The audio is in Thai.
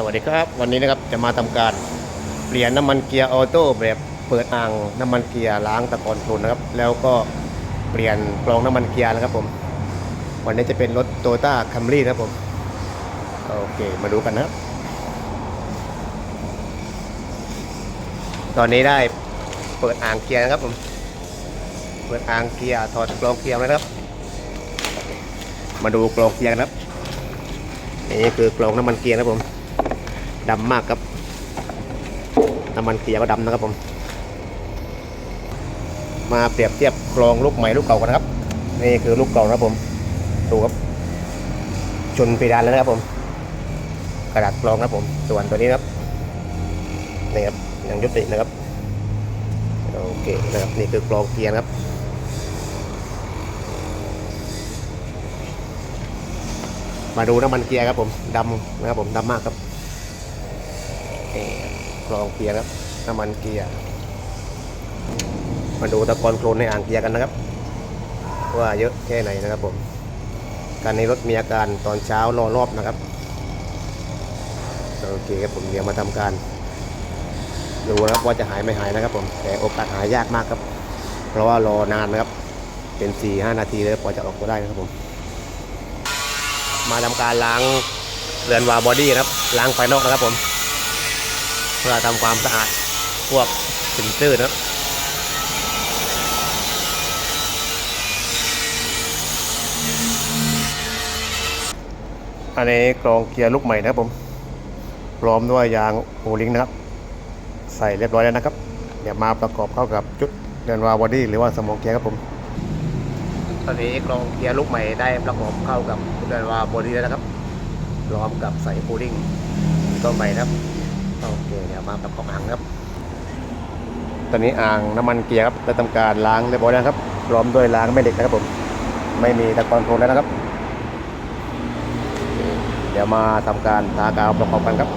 สวัสดีครับ วันนี้นะครับจะมาทำการเปลี่ยนน้ำมันเกียร์ออโต้แบบเปิดอ่างน้ำมันเกียร์ล้างตะกอนโคลนนะครับ แล้วก็เปลี่ยนกรองน้ำมันเกียร์นะครับผม วันนี้จะเป็นรถโตต้าคัมรี่นะครับผม โอเคมาดูกันนะครับ ตอนนี้ได้เปิดอ่างเกียร์นะครับผม เปิดอ่างเกียร์ถอดกรองเกียร์นะครับ มาดูกรองเกียร์กันครับนี่คือกรองน้ำมันเกียร์นะครับผม ดำมากครับน้ำมันเกียร์ก็ดำนะครับผม มาเปรียบเทียบกรองลูกใหม่ลูกเก่ากันนะครับ นี่คือลูกเก่านะครับผมดูครับชนเพดานแล้วนะครับผม กระดาษกรองนะครับผม ส่วนตัวนี้นะครับนี่ครับยังยุตินะครับโอเคนะครับนี่คือกรองเกียร์นะครับมาดูน้ำมันเกียร์ครับผมดำนะครับผมดำมากครับ นี่กรองเกียร์ครับน้ำมันเกียร์มาดูตะกอนโคลนในอ่างเกียร์กันนะครับ ว่าเยอะแค่ไหนนะครับผมการในรถมีอาการตอนเช้ารอรอบนะครับโอเคครับผมเดี๋ยวมาทำการดูนะครับว่าจะหายไม่หายนะครับผมแต่โอกาสหายยากมากครับ เพราะว่ารอนานนะครับ เป็น4ี่ห้านาทีเลยกว่าจะออกมาได้นะครับผม มาทำการล้างเรือนวาบอดี้นะครับล้างภายนอกนะครับผม เพื่อทำความสะอาดพวกสินตื้นนะครับอันนี้กรองเกียร์ลูกใหม่นะครับผมพร้อมด้วยยางโอลิงนะครับ ใส่เรียบร้อยแล้วนะครับ เดี๋ยวมาประกอบเข้ากับจุดเรือนวาวบอดี้หรือว่าสมองเกียร์ครับผม ตอนนี้กรองเกียร์ลูกใหม่ได้ประกอบเข้ากับเรือนวาวบอดี้แล้วนะครับพร้อมกับใส่โคดิ้งตัวใหม่นะครับ โอเคเดี๋ยวมาประกอบอ่างครับ ตอนนี้อ่างน้ำมันเกียร์ครับได้ทำการล้างเรียบร้อยแล้วครับพร้อมด้วยล้างแม่เหล็กนะครับผม ไม่มีตะกอนโคลนแล้วนะครับ เดี๋ยวมาทำการทากาวประกอบกันครับ